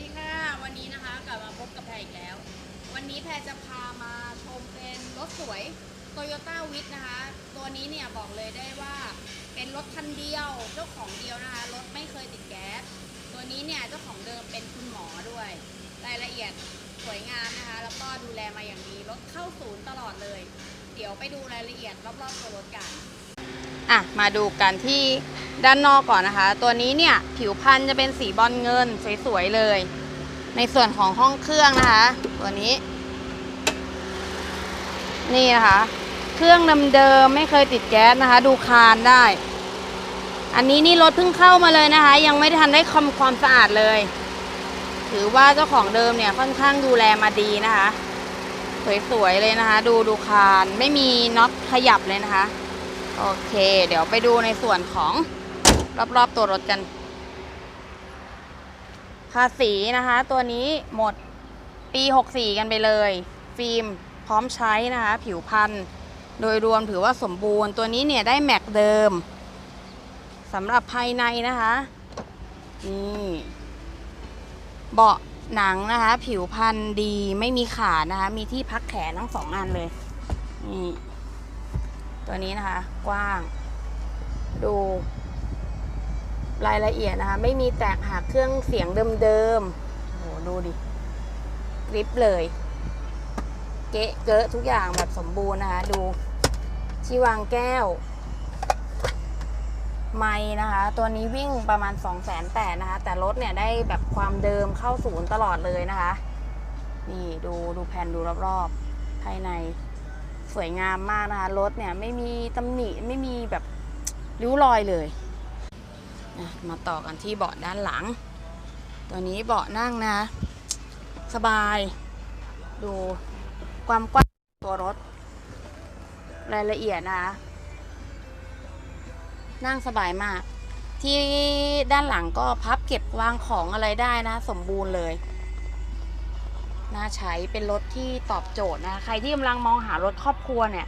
ดีค่ะวันนี้นะคะกลับมาพบกับแพรอีกแล้ว วันนี้แพรจะพามาชมเป็นรถสวย Toyota w i t นะคะ ตัวนี้เนี่ยบอกเลยได้ว่าเป็นรถคันเดียวเจ้าของเดียวนะคะรถไม่เคยติดแก๊สตัวนี้เนี่ยเจ้าของเดิมเป็นคุณหมอด้วย รายละเอียดสวยงามนะคะ แล้วก็ดูแลมาอย่างดีรถเข้าศูนย์ตลอดเลย เดี๋ยวไปดูรายละเอียดรอบๆตัวรถกันอะมาดูกันที่ ด้านนอกก่อนนะคะ ตัวนี้เนี่ยผิวพันธุ์จะเป็นสีบอลเงินสวยๆเลย ในส่วนของห้องเครื่องนะคะ ตัวนี้ นี่นะคะ เครื่องเดิมๆไม่เคยติดแก๊สนะคะ ดูคานได้ อันนี้นี่รถเพิ่งเข้ามาเลยนะคะ ยังไม่ทันได้ทำความสะอาดเลย ถือว่าเจ้าของเดิมเนี่ยค่อนข้างดูแลมาดีนะคะ สวยๆเลยนะคะ ดูดูคานไม่มีน็อตขยับเลยนะคะโอเค เดี๋ยวไปดูในส่วนของ รอบๆตัวรถกัน ภาษีนะคะ ตัวนี้หมดปี 64 กันไปเลย ฟิล์มพร้อมใช้นะคะ ผิวพันธุ์โดยรวมถือว่าสมบูรณ์ตัวนี้เนี่ยได้แม็กเดิมสำหรับภายในนะคะ นี่เบาะหนังนะคะ ผิวพันธุ์ดีไม่มีขาดนะคะ มีที่พักแขนทั้งสองอันเลย นี่ ตัวนี้นะคะ กว้าง ดู รายละเอียดนะคะ ไม่มีแตกหักเครื่องเสียงเดิมๆโอ้โหดูดิกริปเลย เกะเกอะทุกอย่างแบบสมบูรณ์นะคะ ดูที่วางแก้ว ไม้นะคะ ตัวนี้วิ่งประมาณ 2 0 0 0 0 0นะคะ แต่รถเนี่ยได้แบบความเดิมเข้าศูนย์ตลอดเลยนะคะ นี่ดูดูแผ่นดูรอบๆ ภายในสวยงามมากนะคะ รถเนี่ยไม่มีตำหนิไม่มีแบบริ้วรอยเลย มาต่อกันที่เบาะด้านหลัง ตัวนี้เบาะนั่งนะ สบาย ดูความกว้างตัวรถ รายละเอียดนะคะนั่งสบายมาก ที่ด้านหลังก็พับเก็บวางของอะไรได้นะ สมบูรณ์เลย น่าใช้เป็นรถที่ตอบโจทย์นะ ใครที่กำลังมองหารถครอบครัวเนี่ย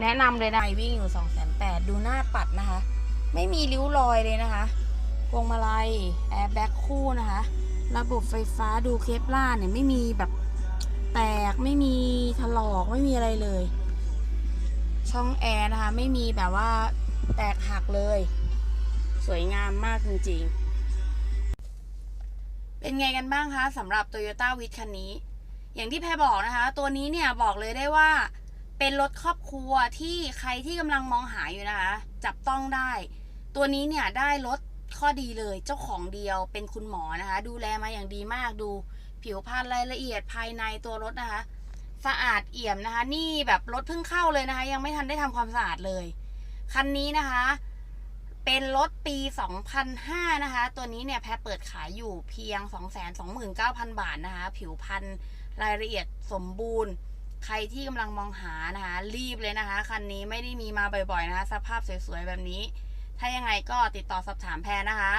แนะนำเลยนะวิ่งอยู่2 8 0 0 0ดูหน้าปัดนะคะ ไม่มีริ้วรอยเลยนะคะ วงมาลัยแอร์แบ็คคู่นะคะ ระบบไฟฟ้าดูเคปล่าร์เนี่ยไม่มีแบบแตกไม่มีถลอกไม่มีอะไรเลย ช่องแอร์นะคะ ไม่มีแบบว่าแตกหักเลย สวยงามมากจริงๆ เป็นไงกันบ้างคะสำหรับ Toyota w i t คันนี้ อย่างที่แพรบอกนะคะ ตัวนี้เนี่ยบอกเลยได้ว่าเป็นรถครอบครัวที่ใครที่กำลังมองหาอยู่นะคะ จับต้องได้ ตัวนี้เนี่ยได้รถ ข้อดีเลยเจ้าของเดียวเป็นคุณหมอนะคะ ดูแลมาอย่างดีมากดูผิวพรรณรายละเอียดภายในตัวรถนะคะ สะอาดเอี่ยมนะคะ นี่แบบรถเพิ่งเข้าเลยนะคะ ยังไม่ทันได้ทำความสะอาดเลย คันนี้นะคะ เป็นรถปี 2005 นะคะ ตัวนี้เนี่ยแพรเปิดขายอยู่เพียง 229,000 บาทนะคะ ผิวพรรณรายละเอียดสมบูรณ์ ใครที่กำลังมองหานะคะ รีบเลยนะคะ คันนี้ไม่ได้มีมาบ่อยๆนะคะ สภาพสวยๆแบบนี้ ถ้ายังไงก็ติดต่อสอบถามแพรนะคะ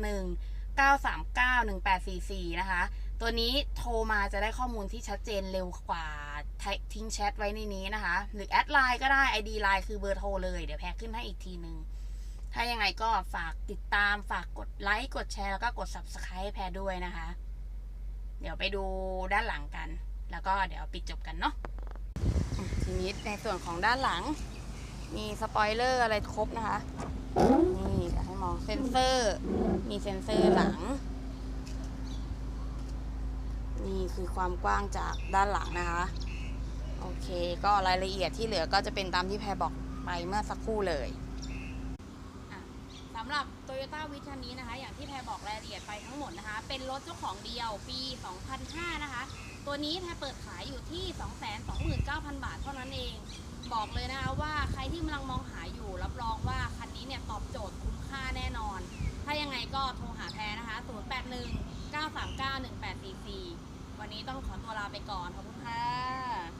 081 939 1844 นะคะ ตัวนี้โทรมาจะได้ข้อมูลที่ชัดเจนเร็วกว่าทิ้งแชทไว้ในนี้นะคะ หรือแอดไลน์ก็ได้ ID ไลน์คือเบอร์โทรเลย เดี๋ยวแพรขึ้นให้อีกทีนึง ถ้ายังไงก็ฝากติดตามฝากกดไลค์ กดแชร์ แล้วก็กด subscribe ให้แพรด้วยนะคะ เดี๋ยวไปดูด้านหลังกัน แล้วก็เดี๋ยวปิดจบกันเนาะทีนี้ในส่วนของด้านหลัง มีสปอยเลอร์อะไรครบนะคะ นี่เดี๋ยวให้มองเซ็นเซอร์ มีเซ็นเซอร์หลัง นี่คือความกว้างจากด้านหลังนะคะ โอเค ก็รายละเอียดที่เหลือก็จะเป็นตามที่แพรบอกไปเมื่อสักครู่เลยสำหรับ Toyota w i t คันนี้นะคะ อย่างที่แพรบอกรายละเอียดไปทั้งหมดนะคะ เป็นรถเจ้าของเดียวปี 2005 นะคะ ตัวนี้แพรเปิดขายอยู่ที่ 229,000 บาทเท่านั้นเอง บอกเลยนะคะว่าใครที่กำลังมองหาอยู่ รับรองว่าคันนี้เนี่ยตอบโจทย์คุ้มค่าแน่นอน ถ้ายังไงก็โทรหาแพรนะคะ 081 939 1844 วันนี้ต้องขอตัวลาไปก่อน ขอบคุณค่ะ